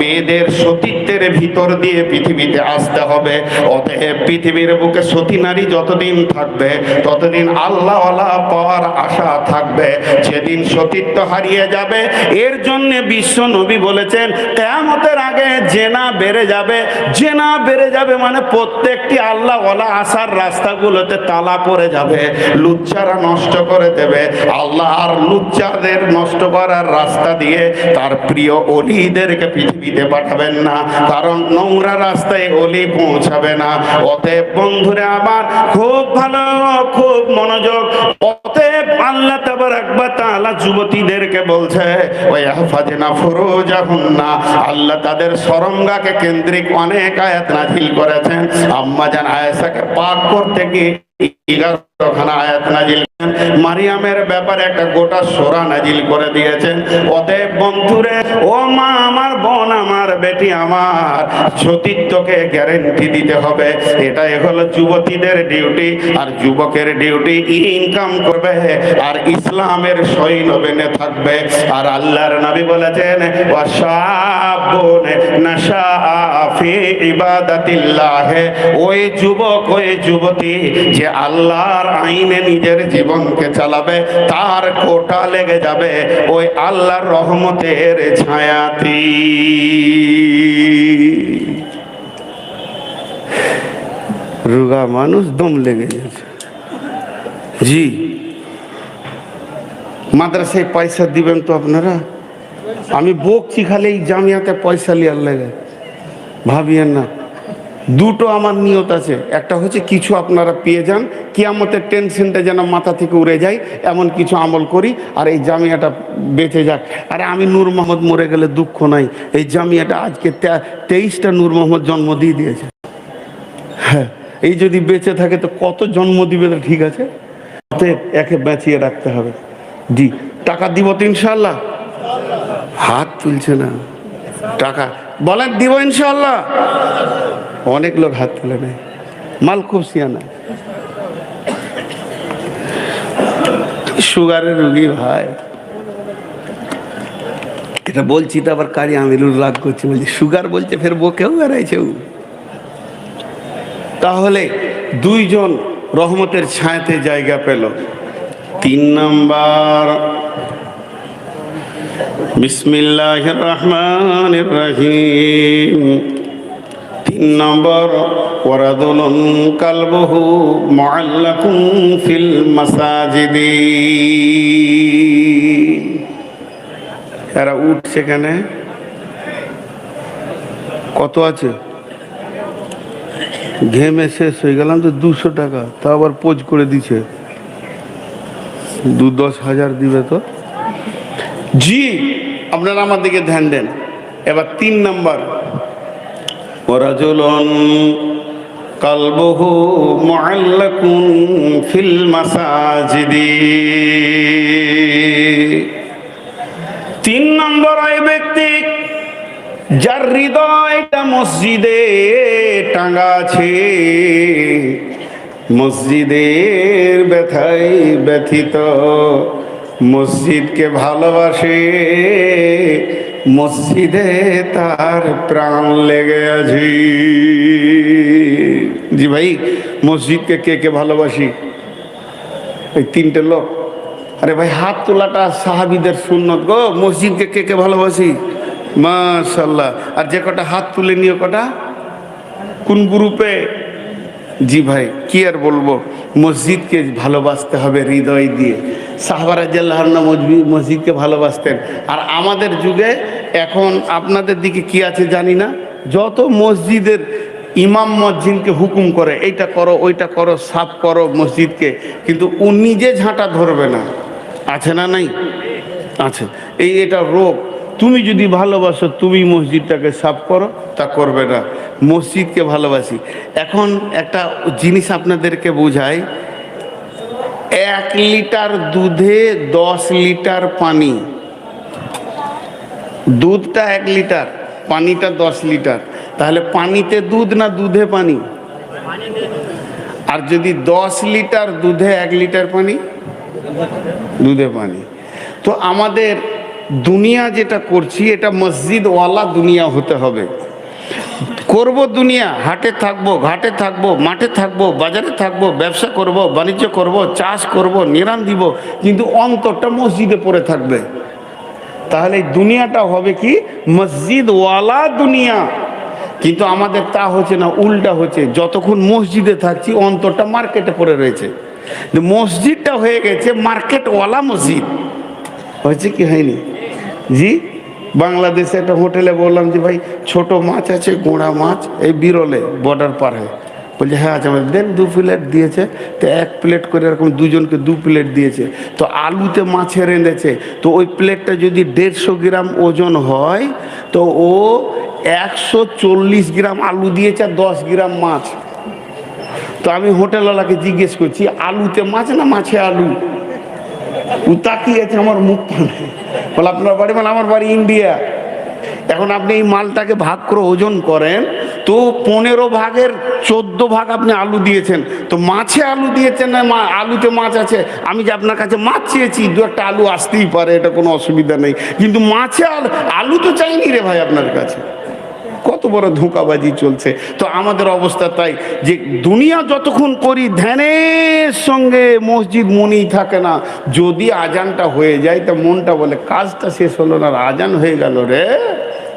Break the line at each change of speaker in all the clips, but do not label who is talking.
মেয়েদের সতীত্বের ভিতর দিয়ে পৃথিবীতে আসতে হবে। অতএব পৃথিবীর বুকে সতী নারী যতদিন থাকবে, ততদিন আল্লাহ পাওয়ার আশা থাকবে। যেদিন সতীত্ব হারিয়ে যাবে, এর জন্য বিশ্ব নবী বলেছেন, কেয়ামতের আগে জেনা বেড়ে যাবে। জেনা বেড়ে যাবে মানে প্রত্যেকটি আল্লাহ আসার রাস্তাগুলোতে তালা পড়ে যাবে, লুচ্চারা নষ্ট করে দেবে। আল্লাহ আর লুচ্চাদের নষ্ট করার রাস্তা দিয়ে তার প্রিয় অলিদেরকে পৃথিবীতে পাঠাবেন না, কারণ নোংরা রাস্তায় অলি পৌঁছাবে না। অতএব বন্ধুরে আমার, খুব ভালো, খুব মনোযোগ। আল্লাহ যুবতীদেরকে বলছে ওই অনেক আয়াত করেছেন। আম্মা জান আয়েশাকে পাক করতে গিয়ে মারিয়ামের ব্যাপারে একটা গোটা সোরা নাজিল করে দিয়েছেন। অতএব বন্ধুরে, ও মা, আমার বোন, আমার বেটি, আমার সতীত্বকে গ্যারেন্টি দিতে হবে। এটাই হলো যুবতীদের ডিউটি আর যুবকের ডিউটি ইনকাম করবে, আর ইসলামের সৈনবেনে থাকবে। আর আল্লাহর নবী বলেছেন ওই যুবক, ওই যুবতী যে আল্লাহর আইনে নিজের জীবনকে চালাবে, তার কোটা লেগে যাবে ওই আল্লাহর রহমতের ছায়াতি। রুগা মানুষ দম লেগে গেছে। জি। মাদ্রাসায় পয়সা দিবেন তো আপনারা? আমি বকছি খালি এই জামিয়াতে পয়সা লিয়ার লেগে। ভাবিয়েন না। দুটো আমার নিয়ত আছে। একটা হচ্ছে কিছু আপনারা পেয়ে যান কি কিয়ামতের টেনশনটা যেন মাথা থেকে উড়ে যায়, এমন কিছু আমল করি, আর এই জামিয়াটা বেঁচে যাক। আরে আমি নূর মোহাম্মদ মরে গেলে দুঃখ নাই, এই জামিয়াটা আজকে তেইশটা নূর মোহাম্মদ জন্ম দিয়ে দিয়েছে। হ্যাঁ এই যদি বেঁচে থাকে তো কত জন্ম দিবে ঠিক আছে। একে বাঁচিয়ে রাখতে হবে। জি, টাকা দিব তো ইনশাল্লাহ হাত তুলছে না। টাকা, বলেন, দিব ইনশাল্লাহ অনেক লোক হাত তুলে নেয়। মাল খুব সিয়ানা। সুগারের রুগী ভাই। এটা বলছি তো আবার কারি আমিরুল রাগ করছে, বলছি সুগার বলছে ফের বকেও বেড়াইছে। তাহলে দুইজন রহমতের ছায়াতে জায়গা পেল। তিন নাম্বার। বিসমিল্লাহ রহমান রহিম। নম্বর। ওরাদুলন কালবহু মুআল্লাকুম ফিল মাসাজিদি। এরা উঠছে কেন কত আছে? ঘেমে শেষ হয়ে গেলাম তো দুশো টাকা। তা আবার পোজ করে দিছে। দু দশ হাজার দিবে তো। জি, আপনারা আমার দিকে ধ্যান দেন। এবার তিন নাম্বার। ওরাজুলন কালবহু মুআল্লাকুন ফিল মাসাজিদি। তিন নম্বর ওই ব্যক্তি যার হৃদয়টা মসজিদে টাঙ্গা আছে, মসজিদের ব্যথায় ব্যথিত, মসজিদকে ভালোবাসে মসজিদে তার প্রাণ লেগে আছে। জি ভাই, মসজিদকে কে কে ভালোবাসি? এই তিনটে লোক। আরে ভাই, হাত তোলাটা সাহাবিদের সুন্নত গো, মসজিদকে কে কে ভালোবাসি? মাশাল্লাহ আর যে কটা হাত তুলে নিয়ে কটা? কোন গ্রুপে? জি ভাই, কি আর বলব? মসজিদকে ভালোবাসতে হবে হৃদয় দিয়ে। সাহাবারা জাল্লাহনা মসজিদকে ভালোবাসতেন। আর আমাদের যুগে এখন আপনাদের দিকে কি আছে জানি না। যত মসজিদের ইমাম মসজিদকে হুকুম করে, এইটা করো, ওইটা করো, সাফ করো মসজিদকে, কিন্তু ও নিজে ঝাঁটা ধরবে না। আছে না নাই? আছে। এই এটা রোগ। তুমি যদি ভালোবাসো, তুমি মসজিদটাকে সাফ করো, তা করবে না। মসজিদকে ভালোবাসি। এখন একটা জিনিস আপনাদেরকে বোঝাই, এক লিটার দুধে দশ লিটার পানি। দুধটা এক লিটার, পানিটা দশ লিটার। তাহলে পানিতে দুধ না দুধে পানি? আর যদি দশ লিটার দুধে এক লিটার পানি? দুধে পানি। তো আমাদের দুনিয়া যেটা করছি, এটা মসজিদওয়ালা দুনিয়া হতে হবে। করব দুনিয়া, হাটে থাকব, ঘাটে থাকব, মাঠে থাকব, বাজারে থাকব, ব্যবসা করব, বাণিজ্য করব, চাষ করব, নিরাম দিব, কিন্তু অন্তরটা মসজিদে পড়ে থাকবে। তাহলে দুনিয়াটা হবে কি? মসজিদওয়ালা দুনিয়া। কিন্তু আমাদের তা হচ্ছে না, উল্টা হচ্ছে। যতক্ষণ মসজিদে থাকছি, অন্তরটা মার্কেটে পড়ে রয়েছে। মসজিদটা হয়ে গেছে মার্কেটওয়ালা মসজিদ। হয়েছে কি হয়নি? জি? বাংলাদেশে একটা হোটেলে বললাম যে, ভাই, ছোট মাছ আছে, গোড়া মাছ, এই বিরলে বর্ডার পার হয়ে। বলছে হ্যাঁ আচ্ছা দেন দু প্লেট দিয়েছে। তো এক প্লেট করে এরকম দুজনকে দু প্লেট দিয়েছে। তো আলুতে মাছের রেঁধেছে। তো ওই প্লেটটা যদি দেড়শো গ্রাম ওজন হয়, তো ও একশো চল্লিশ গ্রাম আলু দিয়েছে আর দশ গ্রাম মাছ। তো আমি হোটেলওয়ালাকে জিজ্ঞেস করছি, আলুতে মাছ না মাছে আলু? ও তাকিয়েছে আমার মুখ পানে বলে, আপনার বাড়ি মানে আমার বাড়ি ইন্ডিয়া। এখন আপনি এই মালটাকে ভাগ করে ওজন করেন, তো পনেরো ভাগের চোদ্দ ভাগ আপনি আলু দিয়েছেন। তো মাছে আলু দিয়েছেন না, মা আলুতে মাছ আছে? আমি যে আপনার কাছে মাছ চেয়েছি, দু একটা আলু আসতেই পারে, এটা কোনো অসুবিধা নেই। কিন্তু মাছে আলু আলু তো চাইনি রে ভাই আপনার কাছে। কত বড় ধোঁকাবাজি চলছে। তো আমাদের অবস্থা তাই যে দুনিয়া যতক্ষণ করি ধ্যানের সঙ্গে মসজিদ মনেই থাকে না। যদি আজানটা হয়ে যায়, তা মনটা বলে, কাজটা শেষ হলো না, আজান হয়ে গেল রে।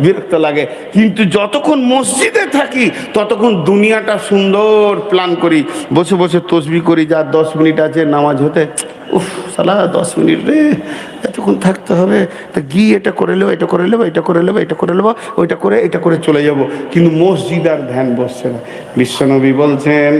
বিরক্ত লাগে। কিন্তু যতক্ষণ মসজিদে থাকি, ততক্ষণ দুনিয়াটা সুন্দর প্ল্যান করি। বসে বসে তসবি করি, যা দশ মিনিট আছে নামাজ হতে, উফ, সালা দশ মিনিট রে। এতক্ষণ থাকতে হবে, তা গিয়ে এটা করে নেব, এটা করে নেব, এটা করে নেব, এটা করে নেব, ওইটা করে, এটা করে চলে যাব। কিন্তু মসজিদ আর ধ্যান বসছে না। বিশ্বনবী বলছেন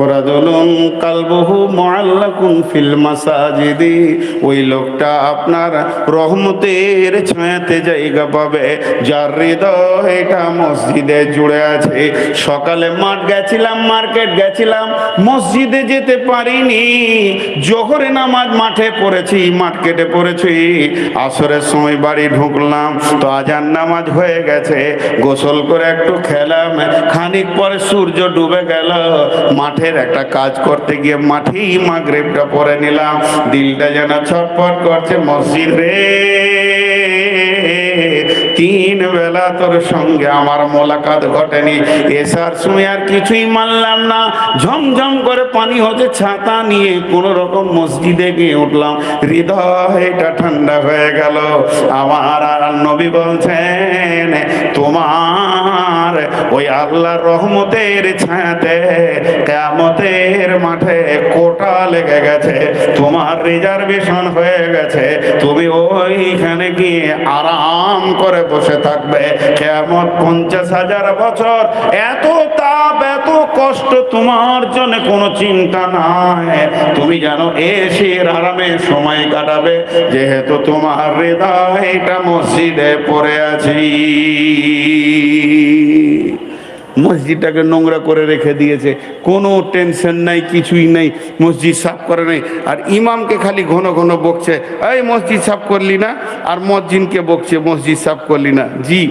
ওরা দলুন কালবহু মোয়াল্লাকুন ফিল মাসাজিদি। ওই লোকটা আপনার রহমতের ছায়াতে জায়গা পাবে। যার হৃদয়টা মসজিদে জুড়ে আছে। সকালে মাঠ গেছিলাম, মার্কেট গেছিলাম, মসজিদে যেতে পারিনি। জোহরে নামাজ মাঠে পড়েছি মার্কেটে পড়েছি। আসরের সময় বাড়ি ঢুকলাম, তো আজান নামাজ হয়ে গেছে, গোসল করে একটু খেলাম, খানিক পরে সূর্য ডুবে গেল, মাঠের একটা কাজ করতে গিয়ে মাঠেই গ্রেপটা পরে নিলাম, দিলটা যেন ছটফট করছে মসজিদ। রে তিন বেলা তোর সঙ্গে আমার মোলাকাত ঘটেনি। এসার সময় আর কিছুই মানলাম না। ঝমঝম করে পানি হতে ছাতা নিয়ে কোন রকম মসজিদে গিয়ে উঠলাম। হৃদয় হৃদয়টা ঠান্ডা হয়ে গেল। আমার আর নবী বলছেন তোমার ওই আল্লাহর রহমতের ছায়াতে কেমতের মাঠে কোটা লেগে গেছে, তোমার রিজার্ভেশন হয়ে গেছে, তুমি ওইখানে গিয়ে আরাম করে বসে থাকবে। কেমন পঞ্চাশ হাজার বছর এত তা কষ্ট তোমার জন্য কোনো চিন্তা নাই। তুমি জানো এসে আরামে সময় কাটাবে। যেহেতু তোমার হৃদয়টা মসজিদে পড়ে আছি। মসজিদটাকে নোংরা করে রেখে দিয়েছে। কোনো টেনশন নাই, কিছুই নেই। মসজিদ সাফ করে নেই। আর ইমামকে খালি ঘন ঘন বকছে, এই মসজিদ সাফ করলি না? আর মসজিদকে বকছে, মসজিদ সাফ করলি না। জি।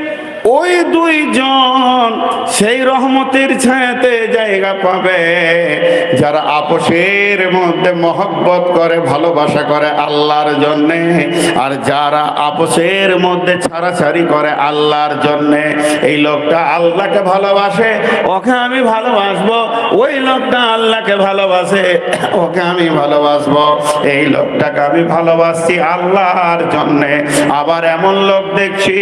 ওই দুইজন সেই রহমতের ছায়াতে জায়গা পাবে। যারা আপোষের মধ্যে মহব্বত করে, ভালোবাসা করে আল্লাহর জন্যে, আর যারা আপোষের মধ্যে ছাড়াছাড়ি করে আল্লাহর জন্যে, এই লোকটা আল্লাহকে ভালোবাসে, ওকে আমি ভালোবাসবো। ওই লোকটা আল্লাহকে ভালোবাসে, ওকে আমি ভালোবাসবো। এই লোকটাকে আমি ভালোবাসছি আল্লাহর জন্যে। আবার এমন লোক দেখছি,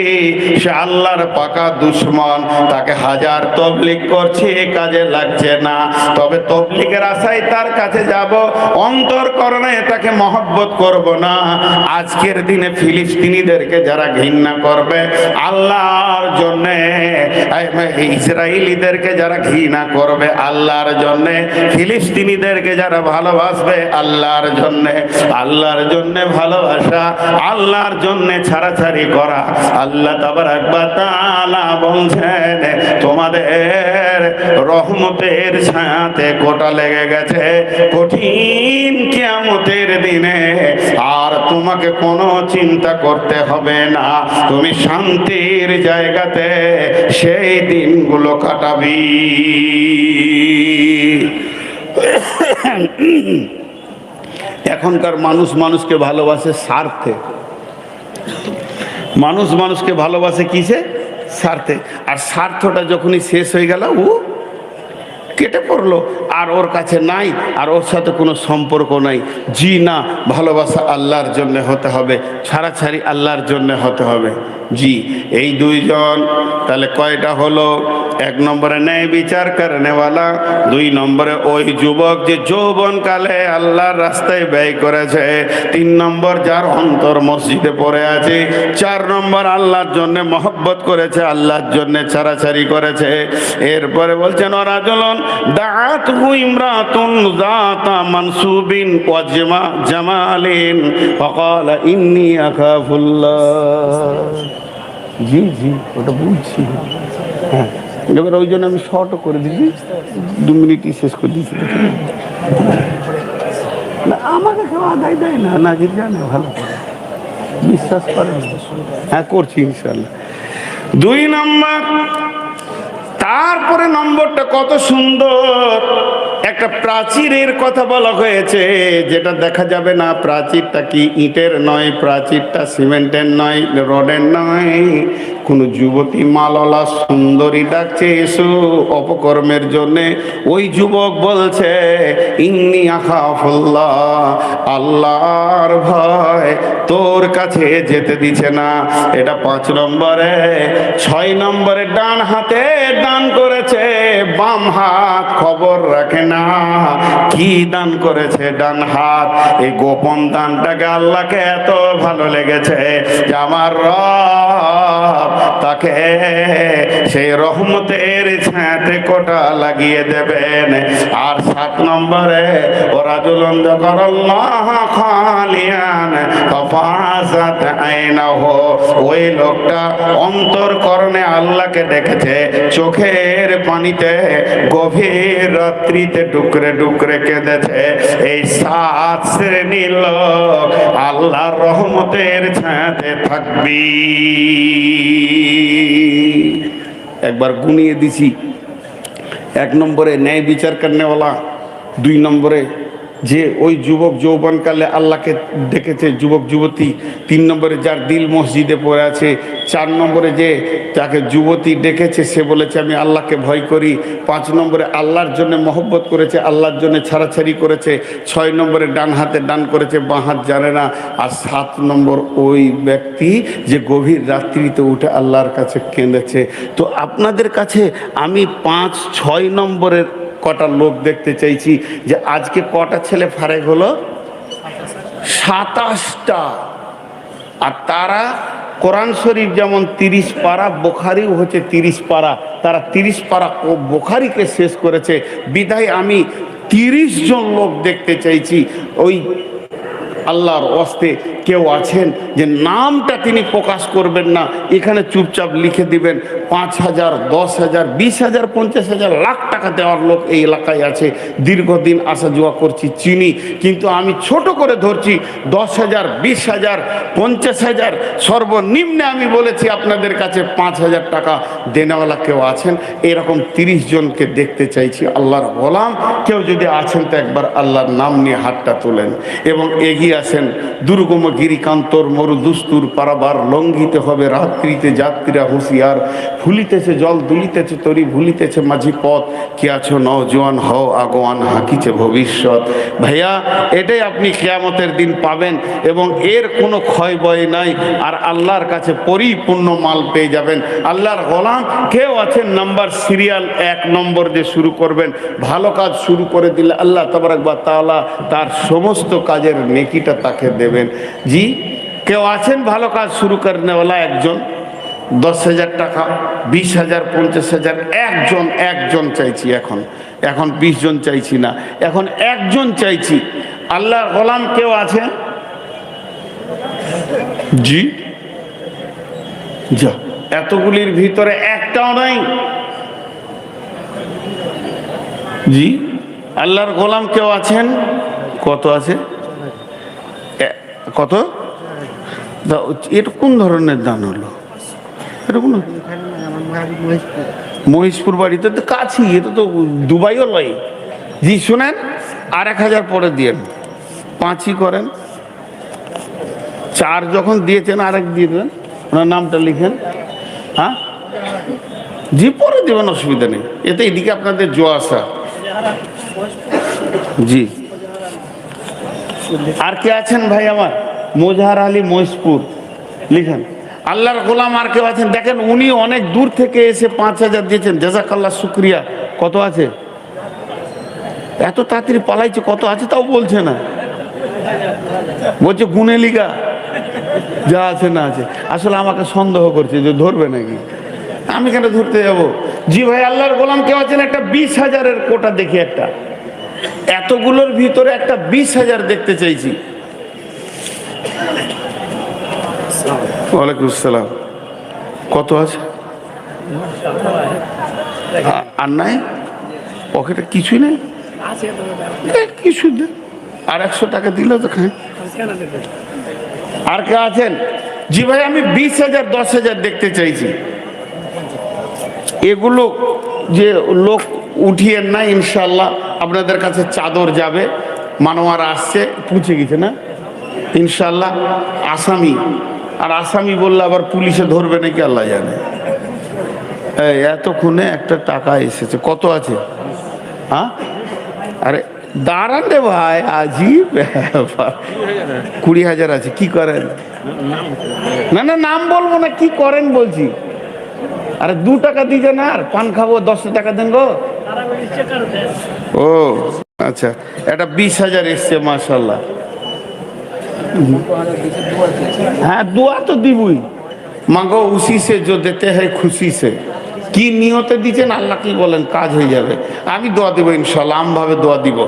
সে আল্লাহর পাকা দুশ্মন, তাকে হাজার তবলিক করছে কাজে লাগছে না। তবে তবলিকের আশায় তার কাছে যাব, অন্তর করণে তাকে মহব্বত করব না। আজকের দিনে ফিলিস্তিনিদেরকে যারা ঘৃণা করবে, আল্লাহর জন্যে ইসরায়েলিদেরকে যারা ঘৃণা করবে, আল্লাহর জন্যে, ফিলিস্তিনিদেরকে যারা ভালোবাসবে, আল্লাহর জন্যে আল্লাহর জন্যে ভালোবাসা, আল্লাহর জন্যে ছাড়াছাড়ি করা। আল্লাহ তাবার একবার তাআলা বলছেন তোমাদের রহমতের ছায়াতে কোটা লেগে গেছে কঠিন কিয়ামতের দিনে। আর তোমাকে কোনো চিন্তা করতে হবে না। তুমি শান্তির জায়গাতে সেই দিনগুলো কাটাবি। এখনকার মানুষ মানুষকে ভালোবাসে স্বার্থে। মানুষ মানুষকে ভালোবাসে কিসে? স্বার্থে আর স্বার্থটা যখনই শেষ হয়ে গেল ও কেটে পড়ল। আর ওর কাছে নাই, আর ওর সাথে কোনো সম্পর্ক নাই। জি না, ভালোবাসা আল্লাহর জন্য হতে হবে, ছাড়াছাড়ি আল্লাহর জন্য হতে হবে। জি, এই দুইজন, তাহলে কয়টা হলো? এক নম্বরে ন্যায় বিচার করেনেওয়ালা, দুই নম্বরে ওই যুবক যে যৌবন কালে আল্লাহর রাস্তায় ব্যয় করেছে, তিন নম্বর যার অন্তর মসজিদে পড়ে আছে, চার নম্বর আল্লাহর জন্য মহব্বত করেছে, আল্লাহর জন্য ছাড়াছাড়ি করেছে। এরপরে বলছেন, ওরা চলন দাঁত ইমরাতুন জাতা মানসুবিন জামালিন ফকাল ইন্নি আখাফুল্লাহ। জি জি, ওটা বুঝছি। হ্যাঁ এবার ওই জন্য আমি শর্টও করে দিচ্ছি দু মিনিটই শেষ করে দিচ্ছি না, আমাকে কেউ আদায় দেয় না। না যে জানে, ভালো বিশ্বাস করে হ্যাঁ করছি ইনশাল্লাহ দুই নম্বর, তারপরে নম্বরটা কত সুন্দর। একটা প্রাচীরের কথা বলা হয়েছে, যেটা দেখা যাবে না প্রাচীরটা কি ইটের নয়, প্রাচীরটা সিমেন্টের নয়, রডের নয়। কোনো যুবতী মাললা সুন্দরী ডাকছে এসো অপকর্মের জন্যে। ওই যুবক বলছে, ইন্নি আখাফুল্লাহ, আল্লাহর ভয় তোর কাছে যেতে দিছে না। এটা পাঁচ নম্বরে। ছয় নম্বরে ডান হাতে দান করেছে, বাম হাত খবর রাখে না। কি দান করেছে ডান হাত? এই গোপন দানটাকে আল্লাহকে এত ভালো লেগেছে যে আমার তাকে সেই রহমতের ছায়াতে কোটা লাগিয়ে দেবেন। আর সাত নম্বরে ফাসাত আইনাহ। ওই লোকটা অন্তরকরণে আল্লাহকে দেখেছে, চোখের পানিতে, গভীর রাত্রিতে ডুকরে ডুকরে কেঁদেছে। এই সাত শ্রেণির লোক আল্লাহর রহমতের ছাঁতে থাকবি। একবার গুনিয়ে দিছি। এক নম্বরে ন্যায় বিচার করনেওয়ালা দুই নম্বরে যে ওই যুবক যৌবনকালে আল্লাহকে দেখেছে যুবক যুবতী, তিন নম্বরে যার দিল মসজিদে পড়ে আছে, চার নম্বরে যে তাকে যুবতী ডেকেছে, সে বলেছে, আমি আল্লাহকে ভয় করি। পাঁচ নম্বরে আল্লাহর জন্য মহব্বত করেছে, আল্লাহর জন্য ছাড়াছাড়ি করেছে, ছয় নম্বরে ডান হাতে ডান করেছে, বাঁ হাত জানে না। আর সাত নম্বর ওই ব্যক্তি যে গভীর রাত্রিতে উঠে আল্লাহর কাছে কেঁদেছে। তো আপনাদের কাছে আমি পাঁচ, ছয় নম্বরের কটা লোক দেখতে চাইছি যে আজকে কটা ছেলে ফারেক হলো? সাতাশটা। আর তারা কোরআন শরীফ যেমন তিরিশ পারা, বোখারিও হচ্ছে তিরিশ পারা। তারা তিরিশ পারা ও বোখারিকে শেষ করেছে। বিদায় আমি তিরিশ জন লোক দেখতে চাইছি। ওই আল্লাহর অস্তে কেউ আছেন যে নামটা তিনি প্রকাশ করবেন না, এখানে চুপচাপ লিখে দিবেন, পাঁচ হাজার, দশ হাজার, বিশ হাজার, পঞ্চাশ হাজার, লাখ টাকা দেওয়ার লোক এই এলাকায় আছে। দীর্ঘদিন আসা যাওয়া করছি, চিনি, কিন্তু আমি ছোট করে ধরছি, দশ হাজার, বিশ হাজার, পঞ্চাশ হাজার, সর্বনিম্নে আমি বলেছি আপনাদের কাছে পাঁচ হাজার টাকা দেনেওয়ালা কেউ আছেন, এরকম তিরিশ জনকে দেখতে চাইছি, আল্লাহর গোলাম, কেউ যদি আছেন তো একবার আল্লাহর নাম নিয়ে হাতটা তোলেন। এবং এগিয়ে আসেন দুর্গম গিরিকান্তর মরু দুস্তুর পারাবার লঙ্ঘিতে হবে রাত্রিতে যাত্রীরা হুঁশিয়ার। ভুলিতেছে জল, দুলিতেছে তরি, ভুলিতেছে মাঝি পথ। কি আছো নজওয়ান হও আগোয়ান, হাকিছে ভবিষ্যৎ। ভাইয়া, এটাই আপনি কেয়ামতের দিন পাবেন এবং এর কোনো ক্ষয় বয় নাই। আর আল্লাহর কাছে পরিপূর্ণ মাল পেয়ে যাবেন। আল্লাহর গোলাম কেউ আছেন নাম্বার সিরিয়াল এক নম্বর যে শুরু করবেন। ভালো কাজ শুরু করে দিলে আল্লাহ তবরাকবা তাআলা তার সমস্ত কাজের নেকিটা তাকে দেবেন। জি, কেউ আছেন? ভালো কাজ শুরু করেনেওয়ালা একজন। দশ হাজার টাকা, বিশ হাজার, পঞ্চাশ হাজার, একজন একজন চাইছি এখন। এখন বিশ জন চাইছি না। এখন একজন চাইছি। আল্লাহর গোলাম কেউ আছে জি। যা, এতগুলির ভিতরে একটাও নাই। জি, আল্লাহর গোলাম কেউ আছেন? কত আছে? কত? এটা কোন ধরনের দান হলো? এটা কোন? মহিষপুর বাড়িতে তো কাছেই এটা তো দুবাইও লয়। জি, শোনেন, আর এক হাজার পরে দিয়েন। পাঁচই করেন। চার যখন দিয়েছেন, আরেক দিয়ে দেবেন। ওনার নামটা লিখেন। হ্যাঁ? জি, পরে দেবেন, অসুবিধা নেই। এতে এদিকে আপনাদের জো আসা জি। আর কে আছেন ভাই আমার? মোজাহার আলী মহিষপুর লিখেন। আল্লাহর গোলাম আর কেউ আছেন? দেখেন, উনি অনেক দূর থেকে এসে পাঁচ হাজার দিয়েছেন। জাজাকাল্লা শুক্রিয়া। কত আছে? এত তাড়াতাড়ি পালাইছে, কত আছে তাও বলছে না। বলছে, গুনে লিগা। যা আছে না আছে। আসলে আমাকে সন্দেহ করছে যে ধরবে নাকি। আমি কেন ধরতে যাব? জি ভাই, আল্লাহর গোলাম কেউ আছেন? একটা বিশ হাজারের কোটা দেখি একটা। এতগুলোর ভিতরে একটা বিশ হাজার দেখতে চাইছি। ওয়ালাইকুম আসসালাম। কত আছে? আর নাই? পকেটে কিছুই নেই? কিছু আর একশো টাকা দিলে তো আর কে আছেন? জি ভাই, আমি বিশ হাজার, দশ হাজার দেখতে চাইছি। এগুলো যে লোক উঠিয়েন না ইনশাল্লাহ আপনাদের কাছে চাদর যাবে, মানোয়ার আসছে, পৌঁছে গেছে না? ইনশাল্লাহ আসামি, আর আসামি বললে আবার পুলিশে ধরবে নাকি আল্লাহ জানে। এতক্ষণে একটা টাকা এসেছে, কত আছে? হ্যাঁ আরে, দাঁড়ান রে ভাই ব্যাপার। কুড়ি হাজার আছে, কি করেন? না না, নাম বলব না, কি করেন বলছি। আরে, দু টাকা দিছে না আর, পান খাব, দশ টাকা দেন গো। ও আচ্ছা এটা বিশ হাজার এসছে মাসাল্লাহ হ্যাঁ দোয়া তো দিবই। মাগো উসি সে যেতে হয় খুশি সে কি নিয়তে দিচ্ছেন আল্লাহ কি বলেন? কাজ হয়ে যাবে। আমি দোয়া দেবো ইনশাল্লাহ আমভাবে দোয়া দিব।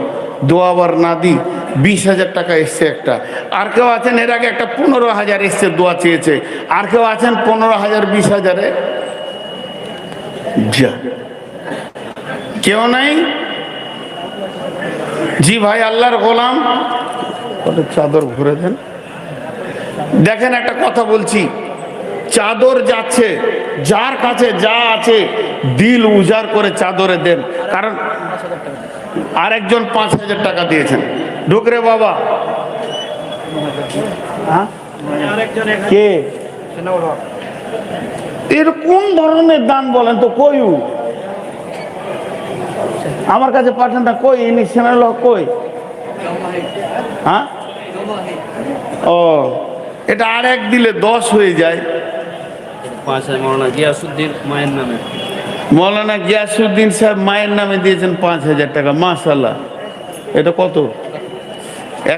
দোয়া আবার না দিই, বিশ হাজার টাকা এসছে একটা। আর কেউ আছেন, এর আগে একটা পনেরো হাজার এসছে, দোয়া চেয়েছে। আর কেউ আছেন, পনেরো হাজার, বিশ হাজারে? যা। কেউ নাই? জি ভাই আল্লাহর গোলাম। চাদর ঘুরে দেন। দেখেন একটা কথা বলছি। চাদর যাচ্ছে যার কাছে যা আছে দিল উজাড় করে চাদরে দেন। কারণ আরেকজন পাঁচ হাজার টাকা দিয়েছেন। ঢুকরে বাবা। হ্যাঁ? কে? এর কোন ধরনের দান বলেন তো কইউ আমার কাছে পাঠান না কই? ইনি সেনাল কই? হ্যাঁ? ও এটা আর এক দিলে দশ হয়ে যায়।
পাঁচ হাজার মৌলানা গিয়াসুদ্দিন মায়ের নামে।
মৌলানা গিয়াসুদ্দিন সাহেব মায়ের নামে দিয়েছেন পাঁচ হাজার টাকা মাসাল্লাহ এটা কত?